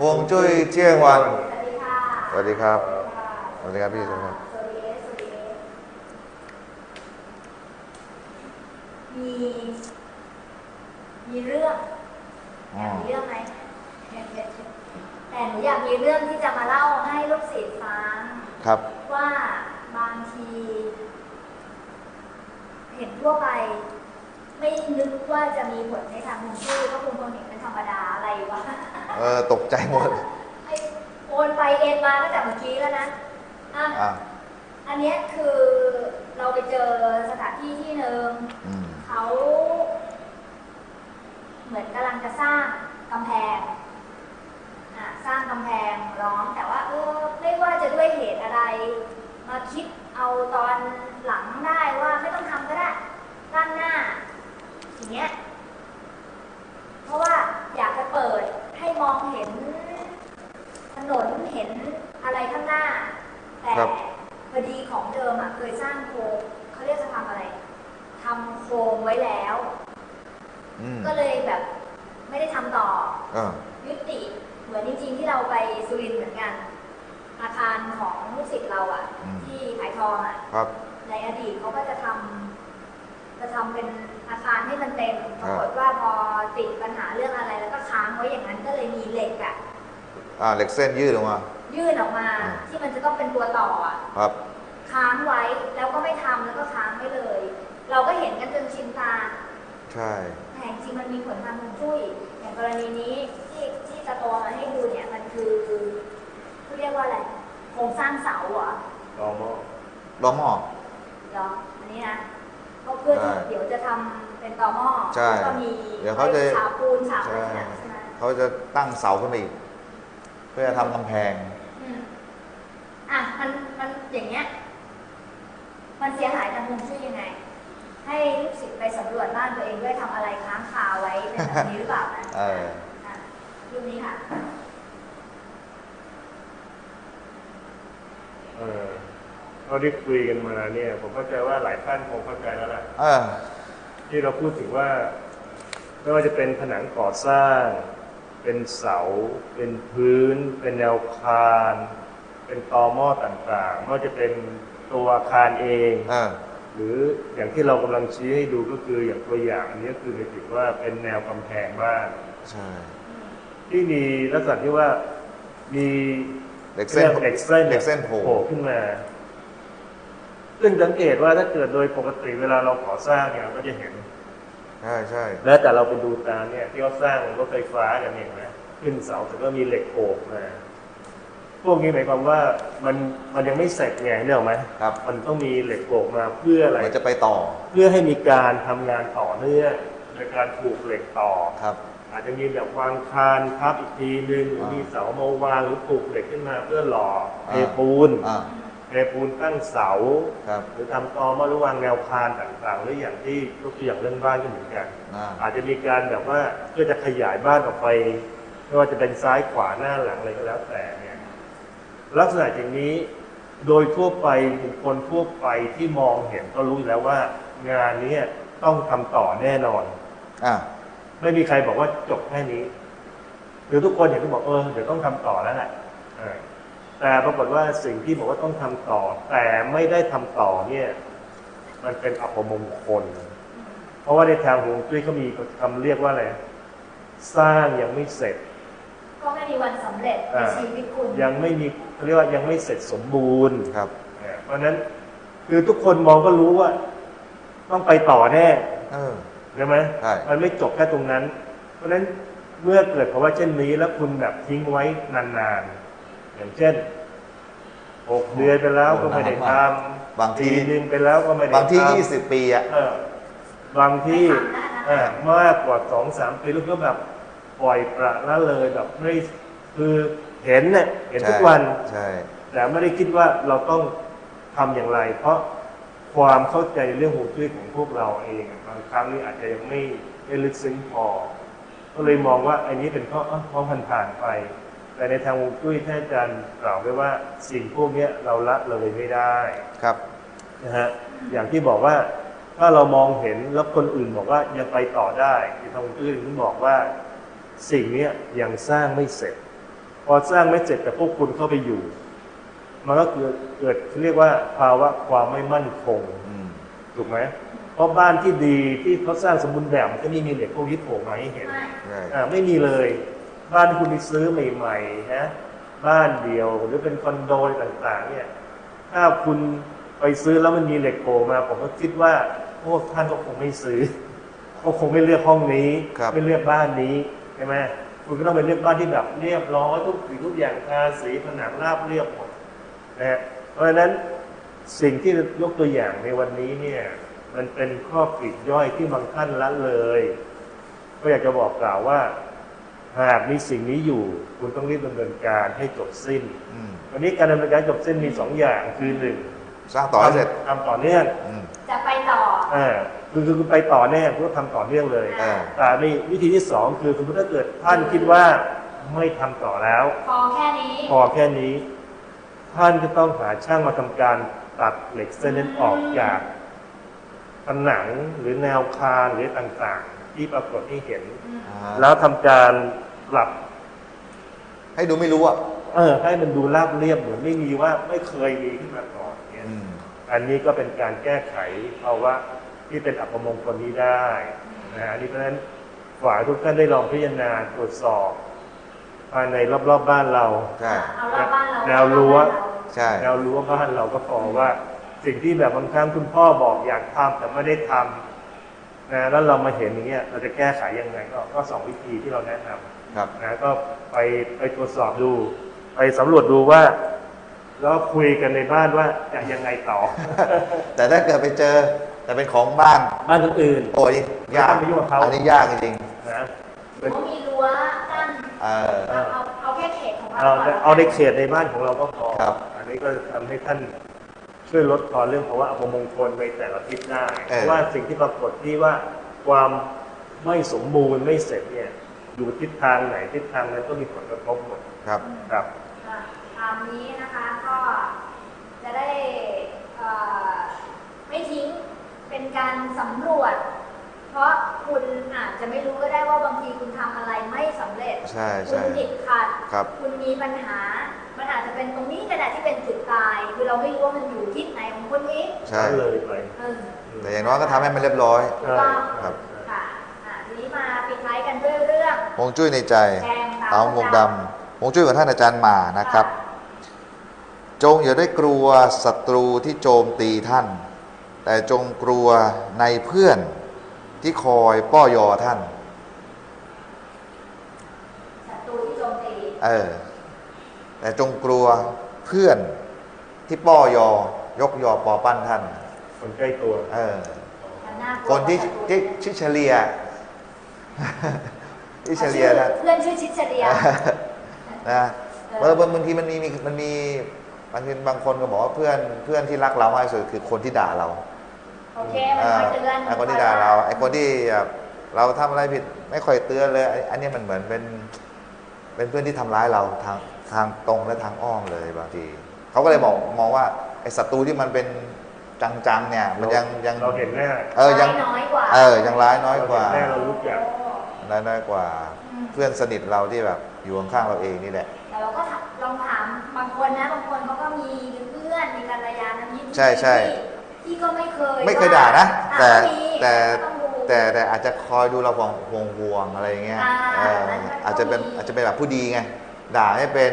ฮวงจุ้ยเที่ยงวัน สวัสดีค่ะสวัสดีครับค่ะสวัสดีครับพี่สวัสดีครับสวัสดีเอสสวัสดีเอสมีมีเรื่องออืยากมมีเรื่องไหมแต่หนูอยากมีเรื่องที่จะมาเล่าให้ลูกศิษย์ฟังครับ ว่าบางที เห็นทั่วไป ไม่นึกว่าจะมีผลในทางฮวงจุ้ยก็คงคงเห็นเป็นธรรมดาอะไรวะเออตกใจหมดไอ้โอนไปเอ็นมาตั้งแต่เมื่อกี้แล้วนะอะอะอันเนี้ยคือเราไปเจอสถานที่ที่หนึ่งอืมเขา เหมือนกำลังจะสร้างกำแพงอะสร้างกำแพงล้อมแต่ว่าเออไม่ว่าจะด้วยเหตุอะไร มาคิดเอาตอนหลังได้ว่าไม่ต้องทำก็ได้ด้านหน้า อย่างเงี้ย เพราะว่าอยากจะเปิดให้มองเห็นถนนเห็นอะไรข้างหน้า แต่ครับ พอดีของเดิมอะเคยสร้างโครงเขาเรียกจะทำอะไรทำโครงไว้แล้ว อืมก็เลยแบบไม่ได้ทำต่อเออยุติเหมือนจริงๆที่เราไปสุรินทร์เหมือนกัน อาคารของลูกศิษย์เราอะ อืม ที่ขายทองอะ ครับ ในอดีตเขาก็จะทำจะทำเป็น อาคารให้มันเต็มปครัราบกฏว่าพอติดปัญหาเรื่องอะไรแล้วก็ค้างไว้อย่างนั้นก็เลยมีเหล็กอะอ่าเหล็กเส้นยืดออกมา ยื่นออกมาอืมที่มันจะต้องเป็นตัวต่ออะครับ ค้างไว้แล้วก็ไม่ทำแล้วก็ค้างไว้เลย เราก็เห็นกันจนชินตา ใช่แต่จริงๆมันมีผลทางฮวงจุ้ยอย่างกรณีนี้ที่ที่จะโตมาให้ดูเนี่ยมันคือเขาเรียกว่าอะไรโครงสร้างเสาเหรอต่อหม้อล้อหม้อเหรออันนี้นะ ก็เพื่อที่ใช่เดี๋ยวจะทำเป็นตอหม้อใช่แล้วก็มีเดี๋ยวเขาจะ ฉาบปูนฉาบอะไรใช่เนี่ยใช่ไหมเขาจะตั้งเสาขึ้นมาอีก เพื่อจะทำกำแพง อืมอะมันมันอย่างเงี้ย มันเสียหายทางฮวงจุ้ยยังไง ให้ลูกศิษย์ไปสำรวจบ้านตัวเองด้วยทำอะไรค้างคาไว้เป็นแบบนี้หรือเปล่านะเออ อะรูปนี้ค่ะ เออ เราได้คุยกันมาเนี่ย ผมเข้าใจว่าหลายท่านคงเข้าใจแล้วล่ะเออที่เราพูดถึงว่า ไม่ว่าจะเป็นผนังก่อสร้าง เป็นเสา เป็นพื้น เป็นแนวคาน เป็นตอหม้อต่างๆไม่ว่าจะเป็นตัวอาคารเองเออหรืออย่างที่เรากำลังชี้ให้ดูก็คืออย่างตัวอย่างอันนี้ก็คือในถึงว่าเป็นแนวกำแพงบ้าน ใช่ ที่มีลักษณะที่ว่ามีเหล็กเส้นเหล็กเส้นเหล็กเส้นโผล่โผล่ขึ้นมา ซึ่งสังเกตว่าถ้าเกิดโดยปกติเวลาเราก่อสร้างเนี่ยเราก็จะเห็น ใช่ใช่แล้วแต่เราไปดูตามเนี่ยที่เขาสร้างรถไฟฟ้ากันเนี่ยนะขึ้นเสาแต่ก็มีเหล็กโผล่มาพวกนี้หมายความว่ามันมันยังไม่เสร็จไงเนี่ยหรอกไหมครับ มันต้องมีเหล็กโผล่มาเพื่ออะไรเหมือนจะไปต่อ เพื่อให้มีการทำงานต่อเนื่องในการผูกเหล็กต่อครับ อาจจะมีแบบวางคานทับอีกทีนึงหรืออ่ามีมีเสามาวางหรือปลูกเหล็กขึ้นมาเพื่อหล่อเทอ่าปูนอ่า เทปูนตั้งเสา ครับ หรือทำตอมาหรือวางแนวคานต่างๆ หรืออย่างที่ยกตัวอย่างเรื่องบ้านก็เหมือนกัน อ่า อาจจะมีการแบบว่าเพื่อจะขยายบ้านออกไปไม่ว่าจะเป็นซ้ายขวาหน้าหลังอะไรก็แล้วแต่เนี่ยลักษณะอย่างนี้โดยทั่วไปบุคคลทั่วไปที่มองเห็นก็รู้อยู่แล้วว่างานเนี้ต้องทำต่อแน่นอน อ่า ไม่มีใครบอกว่าจบแค่นี้คือทุกคนอย่างที่บอกเออเดี๋ยวต้องทำต่อแล้วแหละเออ แต่ปรากฏว่าสิ่งที่บอกว่าต้องทำต่อ แต่ไม่ได้ทำต่อเนี่ยมันเป็นอัปมงคล เพราะว่าในทางฮวงจุ้ยเขามีคำเรียกว่าอะไรสร้างยังไม่เสร็จ ก็ไม่มีวันสำเร็จในอ่าชีวิตคุณยังไม่มีเขาเรียกว่ายังไม่เสร็จสมบูรณ์ครับเออเพราะฉะนั้นคือทุกคนมองก็รู้ว่า ต้องไปต่อแน่เออใช่ไหมใช่มันไม่จบแค่ตรงนั้น เพราะฉะนั้นเมื่อเกิดภาวะเช่นนี้แล้วคุณแบบทิ้งไว้นานๆ อย่างเช่นหกเดือนไปแล้วก็ไม่ได้ทบางำทีปีหนึงไปแล้วก็ไม่ได้บางที่ทำยี่สิบปีอะเออบางที่ไม่ทำแล้วนะเออมากกว่าสองสามปีแล้วก็แบบปล่อยประละเลยแบบไม่คือเห็นเนี่ยเห็นทุกวันใช่แต่ไม่ได้คิดว่าเราต้องทำอย่างไร เพราะความเข้าใจในเรื่องฮวงจุ้ยของพวกเราเองบางครั้งนี่อาจจะยังไม่ได้ลึกซึ้งพอ ก็เลยมองว่าอันนี้เป็นข้อเอ้อข้อผ่านผ่านๆไป แต่ในทางฮวงจุ้ยท่านอาจารย์กล่าวไว้ว่าสิ่งพวกเนี้ยเราละเลยไม่ได้ครับนะฮะอย่างที่บอกว่าถ้าเรามองเห็นแล้วคนอื่นบอกว่ายังไปต่อได้ในทางฮวงจุ้ยถึงบอกว่าสิ่งเนี้ยยังสร้างไม่เสร็จ พอสร้างไม่เสร็จแต่พวกคุณเข้าไปอยู่ มันก็เกิดเกิดเรียกว่าภาวะความไม่มั่นคงอืมถูกไหมเพราะบ้านที่ดีที่เขาสร้างสมบูรณ์แบบมันจะไม่มีเหล็กพวกนี้โผล่มาให้เห็นไม่ใช่อ่าไม่มีเลย บ้านที่คุณไปซื้อใหม่ๆนะบ้านเดียวหรือเป็นคอนโดอะไรต่างๆ เนี่ย ถ้าคุณไปซื้อแล้วมันมีเหล็กโผล่มาผมก็คิดว่าพวกท่านก็คงไม่ซื้อก็คงไม่เลือกห้องนี้ครับไม่เลือกบ้านนี้ใช่ไหมคุณก็ต้องไปเลือกบ้านที่แบบเรียบร้อยทุกสิ่งทุกอย่างทาสีผนังราบเรียบหมดนะฮะเพราะฉะนั้นสิ่งที่ยกตัวอย่างในวันนี้เนี่ย มันเป็นข้อปลีกย่อยที่บางท่านละเลย ก็อยากจะบอกกล่าวว่า หากมีสิ่งนี้อยู่ คุณต้องรีบดำเนินการให้จบสิ้นอืมวันนี้การดำเนินการจบสิ้นมีสองอย่างคือหนึ่งสร้างต่อให้เสร็จทำต่อเนื่องอืมจะไปต่อ อ่าคือคือคือไปต่อแน่คุณก็ทำต่อเนื่องเลยเออแต่ในวิธีที่สองคือสมมติถ้าเกิดท่านคิดว่าไม่ทำต่อแล้ว พอแค่นี้ พอแค่นี้ ท่านก็ต้องหาช่างมาทำการตัดเหล็กเส้นนั้นออกจากผนังหรือแนวคานหรือต่างๆ ที่ปรากฏให้เห็น อ่าแล้วทำการปรับ ให้ดูไม่รู้อะเออ ให้มันดูราบเรียบเหมือนไม่มีว่าไม่เคยมีขึ้นมาก่อนเนี่ยอืมอันนี้ก็เป็นการแก้ไขภาวะที่เป็นอัปมงคลนี้ได้นะอันนี้เพราะฉะนั้นฝากทุกท่านได้ลองพิจารณาตรวจสอบภายในรอบๆบบ้านเรา ใช่เอารอบบ้านเราแนวรั้ว ใช่ เรารู้ว่าบ้านเราก็พอว่า สิ่งที่แบบบางครั้งคุณพ่อบอกอยากทำแต่ไม่ได้ทำ นะแล้วเรามาเห็นอย่างเงี้ยเราจะแก้ไขยังไงก็ก็สองวิธีที่เราแนะนำครับนะก็ไปไปตรวจสอบดู ไปสำรวจดูว่า แล้วคุยกันในบ้านว่าจะยังไงต่อ แต่ถ้าเกิดไปเจอแต่เป็นของบ้านบ้านคนอื่น โอ้ยยากไม่ต้องไปยุ่งกับเขา อันนี้ยากจริงนะเขามีรั้วกั้นๆเออ เอาเอาเอาแค่เขตของเราเอาก่อนเอาในเขตในบ้านของเราก็พอครับ อันนี้ก็ทำให้ท่าน ช่วยลดทอนเรื่องเพราะว่าอัปมงคลในแต่ละทิศได้เออ เพราะว่าสิ่งที่ปรากฏที่ว่าความไม่สมบูรณ์ไม่เสร็จเนี่ยอยู่ทิศทางไหนทิศทางนั้นก็มีผลกระทบหมดครับ ครับอะตามนี้นะคะก็จะได้เอ่อไม่ทิ้งเป็นการสำรวจ เพราะคุณอาจจะไม่รู้ก็ได้ว่าบางทีคุณทำอะไรไม่สำเร็จ ใช่คุใช่ ณติดขัด ครับ คุณมีปัญหา มันอาจจะเป็นตรงนี้ก็ได้ที่เป็นจุดตาย คือเราไม่รู้ว่ามันอยู่ทิศไหนของคนนี้ใช่ ก็เลยไปเออแต่อย่างน้อยก็ทำให้มันเรียบร้อย ถูกต้องครับ ค่ะอะ ทีนี้มาปิดท้ายกันด้วยเรื่อง ฮวงจุ้ยในใจแดงเต๋าหมวกดำฮวงจุ้ยของท่านอาจารย์หมานะครับ จงอย่าได้กลัวศัตรูที่โจมตีท่าน แต่จงกลัวในเพื่อนที่คอยป้อยอท่าน ศัตรูที่โจมตี เออ แต่จงกลัวเพื่อนที่ป้อยอยกยอปอปั้นท่าน คนใกล้ตัว เออมันน่ากลัวคนที่กว่าศัตรูที่ชื่อเฉลียที่เฉลียนะเพื่อนชื่อชิดเฉลียนะเมื่อบางทีมันมีมีมันมีบางทีบางคนก็บอกว่าเพื่อนเพื่อนที่รักเรามากที่สุดคือคนที่ด่าเราโอเคมันคอยเตือนไอ้คนที่ด่าเราไอ้คนที่แบบเราทำอะไรผิดไม่ค่อยเตือนเลยไอ้อันนี้มันเหมือนเป็น เป็นเพื่อนที่ทำร้ายเราทาง ทางตรงและทางอ้อมเลยบางทีเขาก็เลยบอกมองว่าไอ้ศัตรูที่มันเป็นจังๆเนี่ยมันยังยังเราเห็นแน่เออยังน้อยกว่าเออยังร้ายน้อยกว่าเรเห็นแน่เรารู้จักร้ายน้อยกว่าอืมเพื่อนสนิทเราที่แบบอยู่ข้างๆเราเองนี่แหละแต่เราก็ถามลองถามบางคนนะบางคนเขาก็มีเพื่อนมีกัลยาณมิตรใช่ใช่ที่ที่ก็ไม่เคยไม่เคยด่านะอ่แต่ก็มีแต่ก็ต้องดูแต่แต่อาจจะคอยดูเราห่วงห่วงห่วงอะไรอย่างเงี้ยอ่าเออนั่นก็อาจจะเป็นมีอาจจะเป็นแบบผู้ดีไง ด่าไม่เป็น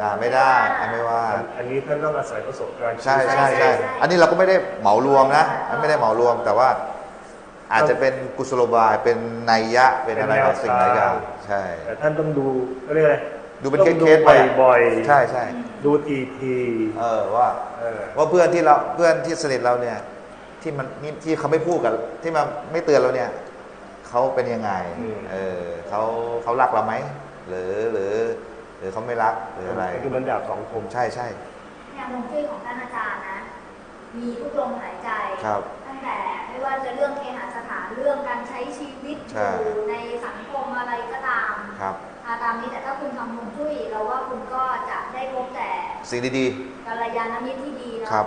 ด่าไม่ได้อันไม่ว่า อันนี้ท่านต้องอาศัยประสบการณ์ใช่ใช่ใช่ใช่ใช่อันนี้เราก็ไม่ได้เหมารวมนะอันไม่ได้เหมารวมแต่ว่า อาจจะเป็นกุศโลบายเป็นนัยยะเป็นอะไรบางสิ่งหลายอย่างใช่แต่ท่านต้องดูก็เรียกอะไรดูเป็นต้องเคสๆไปบ่อยๆใช่ใช่ดูทีทีเออว่าเออว่าเพื่อนที่เราเพื่อนที่สนิทเราเนี่ย ที่มันนี่ที่เขาไม่พูดกับที่มาไม่เตือนเราเนี่ยเขาเป็นยังไงเออเขาเขารักเราไหมหรือหรือ หรือเขาไม่รักหรืออะไรคือมันดาบสองคมใช่ใช่เนี่ยฮวงจุ้ยของท่านอาจารย์นะ มีทุกลมหายใจครับตั้งแต่ไม่ว่าจะเรื่องเคหสถานเรื่องการใช้ชีวิตใช่อยู่ในสังคมอะไรก็ตามครับอาตามนี้แต่ถ้าคุณทำฮวงจุ้ยเราว่าคุณก็จะได้พบแต่สิ่งดีกัลยาณมิตรที่ดีเนาะครับ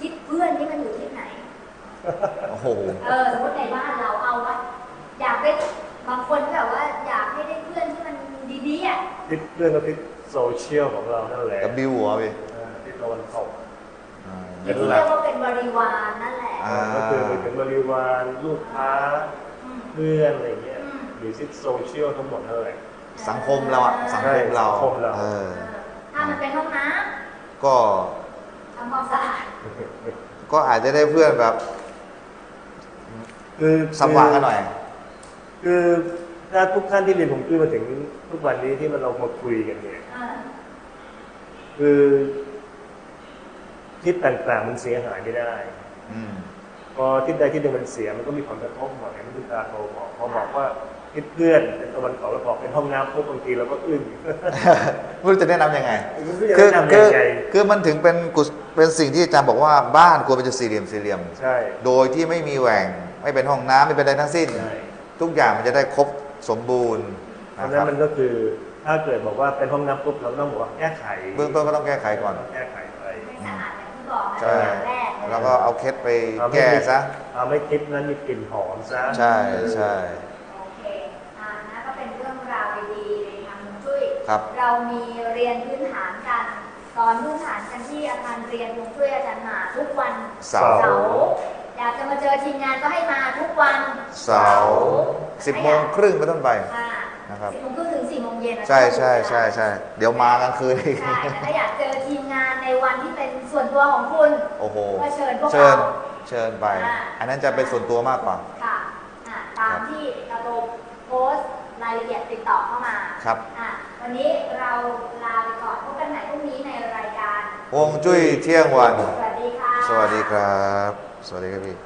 คิดเพื่อนนี่มันอยู่ที่ไหนๆโอ้โหเออสมมติในบ้านเราเอาวะอยากได้บางคนแบบว่าอยากให้ได้เพื่อน ที่มันดีๆอะทิศเรื่องก็ทิศโซโซเชียลของเรานั่นแหละกับบิวหัวพี่เออที่ตะวันตกอ่าเป็นที่หลักเรียกว่าเป็นบริวารนั่นแหละ อ่า ก็คือไปถึงบริวารลูกค้าอืม เพื่อนอะไรเงี้ยอืมหรือซิโซเชียลทั้งหมดนั่นแหละ สังคมเราอะสังคมเราใช่สังคมเราเออเออ ถ้ามันเป็นห้องน้ก็ำทำความสะอาดก็อาจจะได้เพื่อนแบบคือ สว่างกันหน่อย คือ ถ้าทุกท่านที่เรียนผมจุ้ยมาถึงทุกวันนี้ที่มันเรามาคุยกันเนี่ยเออคือทิศต่างๆมันเสียหายไม่ได้อืมพอทิศใดทิศหนึ่งมันเสียมันก็มีผลกระทบหมดอย่างที่คุณตาโทรบอกพอบอกว่าทิศเพื่อนเป็นตะวันตกแล้วบอกเป็นห้องน้ำปุ๊บบางทีเราก็อึ้งไม่รู้จะแนะนำยังไงไม่รู้จะคือแนะนำคืยัองไงคือมันถึงเป็นกุศเป็นสิ่งที่อาจารย์บอกว่าบ้านควรเป็นจุดสี่เหลี่ยมสี่เหลี่ยม ใช่ โดยที่ไม่มีแหว่งไม่เป็นห้องน้ำไม่เป็นอะไรทั้งสิ้นใช่ทุกอย่างมันจะได้ครบ สมบูรณ์เพราะนะฉะคนั้รับนมันก็คือถ้าเกิดบอกว่าเป็นห้องน้ำปุ๊บเราต้องบอกว่าแก้ไขเบื้องต้นก็ต้องแก้ไขก่อน แก้ไขไป ไม่สะอาดอย่างที่บอกนะใช่ อย่างแรกเลยแล้วก็เอาเคสไปเอาไม่แก้ซะ เอาไม่ทิศนั้นมีกลิ่นหอมซะใช่ใช่ โอเคอ่านะก็เป็นเรื่องราวดีๆในทางฮวงจุ้ยครับ เรามีเรียนพื้นฐานกันสอนพื้นฐานกันที่อาคารเรียนฮวงจุ้ยอาจารย์หมาทุกวันเสาร์ เสาร์อยากจะมาเจอทีมงานก็ให้มาทุกวันเสาร์ สิบโมงครึ่งเป็นต้นไปอ่านะครับ สิบโมงครึ่งถึงสี่โมงเย็นนะใช่ใช่ใช่ใช่เดี๋ยวมากลางคืนอีก ใช่แต่ถ้าอยากเจอทีมงานในวันที่เป็นส่วนตัวของคุณ โอ้โหก็เชิญพวกเชิญเราเชิญไป อ่า อันนั้นจะเป็นส่วนตัวมากกว่า ค่ะอ่าตามที่กระโดมโพสต์รายละเอียดติดต่อเข้ามาครับ อะวันนี้เราลาไปก่อนพบกันใหม่พรุ่งนี้ในรายการวงจุ้ยเที่ยงวัน สวัสดีค่ะ สวัสดีครับ สวัสดีครับพี่